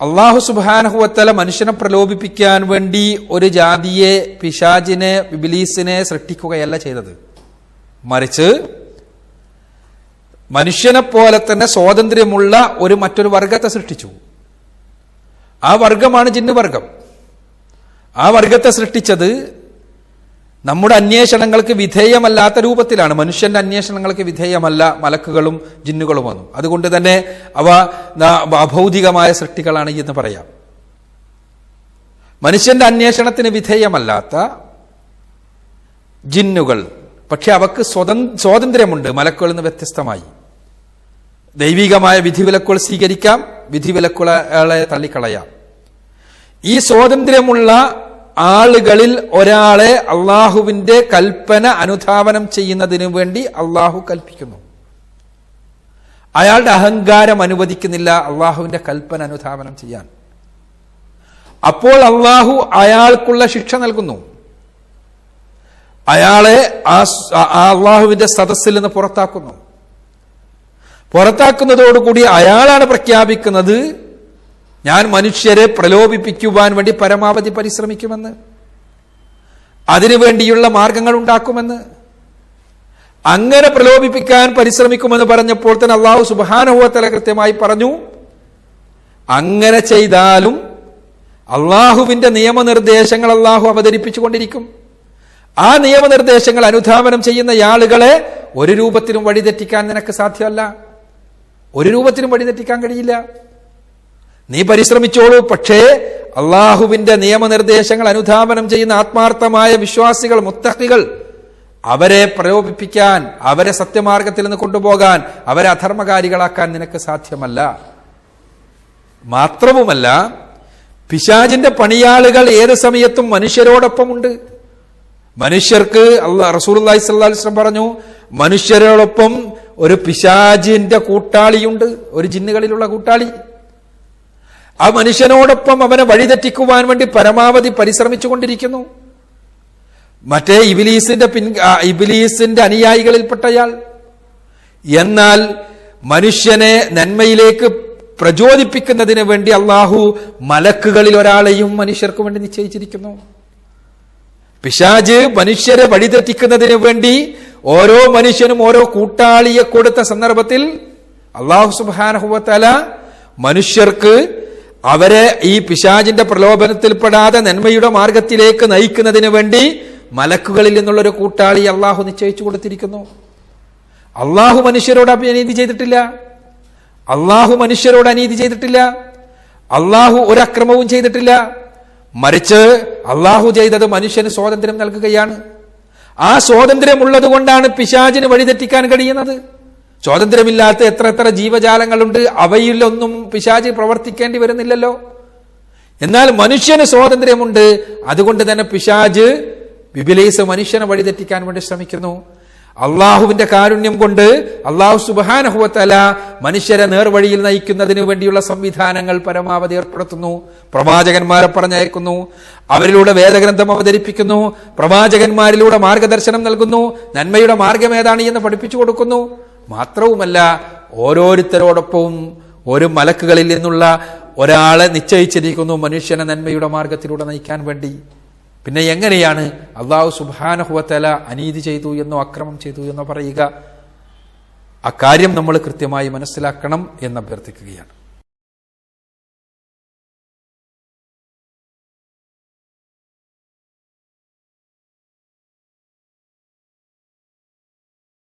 അള്ളാഹു സുബാനഹുവത്തല മനുഷ്യനെ പ്രലോഭിപ്പിക്കാൻ വേണ്ടി ഒരു ജാതിയെ പിശാജിനെ വിബിലീസിനെ സൃഷ്ടിക്കുകയല്ല ചെയ്തത്. മറിച്ച് മനുഷ്യനെ പോലെ തന്നെ സ്വാതന്ത്ര്യമുള്ള ഒരു മറ്റൊരു വർഗത്തെ സൃഷ്ടിച്ചു. ആ വർഗമാണ് ജിന്നുവർഗം. ആ വർഗത്തെ സൃഷ്ടിച്ചത് നമ്മുടെ അന്വേഷണങ്ങൾക്ക് വിധേയമല്ലാത്ത രൂപത്തിലാണ്. മനുഷ്യന്റെ അന്വേഷണങ്ങൾക്ക് വിധേയമല്ല മലക്കുകളും ജിന്നുകളും വന്നു. അതുകൊണ്ട് തന്നെ അവ അഭൗതികമായ സൃഷ്ടികളാണ് എന്ന് പറയാം. മനുഷ്യന്റെ അന്വേഷണത്തിന് വിധേയമല്ലാത്ത ജിന്നുകൾ. പക്ഷെ അവക്ക് സ്വതന് സ്വാതന്ത്ര്യമുണ്ട്. മലക്കുകളിൽ നിന്ന് വ്യത്യസ്തമായി. ദൈവികമായ വിധിവിലക്കുകൾ സ്വീകരിക്കാം. വിധിവിലക്കുകളെ തള്ളിക്കളയാം. ഈ സ്വാതന്ത്ര്യമുള്ള ആളുകളിൽ ഒരാളെ അള്ളാഹുവിന്റെ കൽപ്പന അനുധാവനം ചെയ്യുന്നതിനു വേണ്ടി അള്ളാഹു കൽപ്പിക്കുന്നു. അയാളുടെ അഹങ്കാരം അനുവദിക്കുന്നില്ല അള്ളാഹുവിന്റെ കൽപ്പന അനുധാവനം ചെയ്യാൻ. അപ്പോൾ അള്ളാഹു അയാൾക്കുള്ള ശിക്ഷ നൽകുന്നു. അയാളെ ആ അള്ളാഹുവിന്റെ സദസ്സിൽ നിന്ന് പുറത്താക്കുന്നു. പുറത്താക്കുന്നതോടുകൂടി അയാളാണ് പ്രഖ്യാപിക്കുന്നത് ഞാൻ മനുഷ്യരെ പ്രലോഭിപ്പിക്കുവാൻ വേണ്ടി പരമാവധി പരിശ്രമിക്കുമെന്ന് അതിനുവേണ്ടിയുള്ള മാർഗങ്ങൾ ഉണ്ടാക്കുമെന്ന് അങ്ങനെ പ്രലോഭിപ്പിക്കാൻ പരിശ്രമിക്കുമെന്ന് പറഞ്ഞപ്പോൾ തന്നെ അള്ളാഹു സുബാനുഭവത്തല കൃത്യമായി പറഞ്ഞു അങ്ങനെ ചെയ്താലും അള്ളാഹുവിന്റെ നിയമനിർദ്ദേശങ്ങൾ അള്ളാഹു അവതരിപ്പിച്ചുകൊണ്ടിരിക്കും. ആ നിയമനിർദ്ദേശങ്ങൾ അനുധാവനം ചെയ്യുന്ന ആളുകളെ ഒരു രൂപത്തിലും വഴിതെറ്റിക്കാൻ നിനക്ക് സാധ്യമല്ല. ഒരു രൂപത്തിലും വഴിതെറ്റിക്കാൻ കഴിയില്ല. നീ പരിശ്രമിച്ചോളൂ പക്ഷേ അള്ളാഹുവിന്റെ നിയമനിർദ്ദേശങ്ങൾ അനുധാപനം ചെയ്യുന്ന ആത്മാർത്ഥമായ വിശ്വാസികൾ മുത്തഹികൾ അവരെ പ്രലോഭിപ്പിക്കാൻ അവരെ സത്യമാർഗത്തിൽ നിന്ന് കൊണ്ടുപോകാൻ അവരെ അധർമ്മകാരികളാക്കാൻ നിനക്ക് സാധ്യമല്ല. മാത്രവുമല്ല പിശാജിന്റെ പണിയാളുകൾ ഏത് സമയത്തും മനുഷ്യരോടൊപ്പമുണ്ട്. മനുഷ്യർക്ക് അള്ളാ റസൂലി സ്വല്ലാസ്ലം പറഞ്ഞു മനുഷ്യരോടൊപ്പം ഒരു പിശാജിന്റെ കൂട്ടാളിയുണ്ട് ഒരു ജിന്നുകളിലുള്ള കൂട്ടാളി. ആ മനുഷ്യനോടൊപ്പം അവനെ വഴിതെറ്റിക്കുവാൻ വേണ്ടി പരമാവധി പരിശ്രമിച്ചുകൊണ്ടിരിക്കുന്നു. മറ്റേ ഇബിലീസിന്റെ പിൻ ഇബിലീസിന്റെ അനുയായികളിൽപ്പെട്ടയാൾ. എന്നാൽ മനുഷ്യനെ നന്മയിലേക്ക് പ്രചോദിപ്പിക്കുന്നതിന് വേണ്ടി അള്ളാഹു മലക്കുകളിൽ ഒരാളെയും മനുഷ്യർക്ക് വേണ്ടി നിശ്ചയിച്ചിരിക്കുന്നു. പിശാജ് മനുഷ്യരെ വഴിതെറ്റിക്കുന്നതിന് വേണ്ടി ഓരോ മനുഷ്യനും ഓരോ കൂട്ടാളിയെ കൊടുത്ത സന്ദർഭത്തിൽ അള്ളാഹു സുബാനഹുവത്തല മനുഷ്യർക്ക് അവരെ ഈ പിശാജിന്റെ പ്രലോഭനത്തിൽപ്പെടാതെ നന്മയുടെ മാർഗത്തിലേക്ക് നയിക്കുന്നതിന് വേണ്ടി മലക്കുകളിൽ നിന്നുള്ള ഒരു കൂട്ടാളി അള്ളാഹു നിശ്ചയിച്ചു കൊടുത്തിരിക്കുന്നു. അള്ളാഹു മനുഷ്യരോട് അനീതി ചെയ്തിട്ടില്ല. അള്ളാഹു മനുഷ്യരോട് അനീതി ചെയ്തിട്ടില്ല. അള്ളാഹു ഒരക്രമവും ചെയ്തിട്ടില്ല. മറിച്ച് അള്ളാഹു ചെയ്തത് മനുഷ്യന് സ്വാതന്ത്ര്യം നൽകുകയാണ്. ആ സ്വാതന്ത്ര്യമുള്ളത് കൊണ്ടാണ് പിശാചിന് വഴിതെറ്റിക്കാൻ കഴിയുന്നത്. സ്വാതന്ത്ര്യമില്ലാത്ത എത്ര എത്ര ജീവജാലങ്ങളുണ്ട് അവയിലൊന്നും പിശാചി പ്രവർത്തിക്കേണ്ടി വരുന്നില്ലല്ലോ. എന്നാൽ മനുഷ്യന് സ്വാതന്ത്ര്യമുണ്ട് അതുകൊണ്ട് തന്നെ പിശാജ് വിപുലീസ് മനുഷ്യനെ വഴിതെറ്റിക്കാൻ വേണ്ടി ശ്രമിക്കുന്നു. അള്ളാഹുവിന്റെ കാരുണ്യം കൊണ്ട് അള്ളാഹു സുബാനഹുവത്തല മനുഷ്യരെ നേർവഴിയിൽ നയിക്കുന്നതിന് വേണ്ടിയുള്ള സംവിധാനങ്ങൾ പരമാവധി ഏർപ്പെടുത്തുന്നു. പ്രവാചകന്മാരെ പറഞ്ഞയക്കുന്നു അവരിലൂടെ വേദഗ്രന്ഥം അവതരിപ്പിക്കുന്നു പ്രവാചകന്മാരിലൂടെ മാർഗദർശനം നൽകുന്നു നന്മയുടെ മാർഗം ഏതാണ് എന്ന് പഠിപ്പിച്ചു കൊടുക്കുന്നു. മാത്രവുമല്ല ഓരോരുത്തരോടൊപ്പവും ഒരു മലക്കുകളിൽ നിന്നുള്ള ഒരാളെ നിശ്ചയിച്ചിരിക്കുന്നു മനുഷ്യനെ നന്മയുടെ മാർഗത്തിലൂടെ നയിക്കാൻ വേണ്ടി. പിന്നെ എങ്ങനെയാണ് അള്ളാഹു സുബാനഹുവത്തല അനീതി ചെയ്തു എന്നോ അക്രമം ചെയ്തു എന്നോ പറയുക? അക്കാര്യം നമ്മൾ കൃത്യമായി മനസ്സിലാക്കണം എന്ന് അഭ്യർത്ഥിക്കുകയാണ്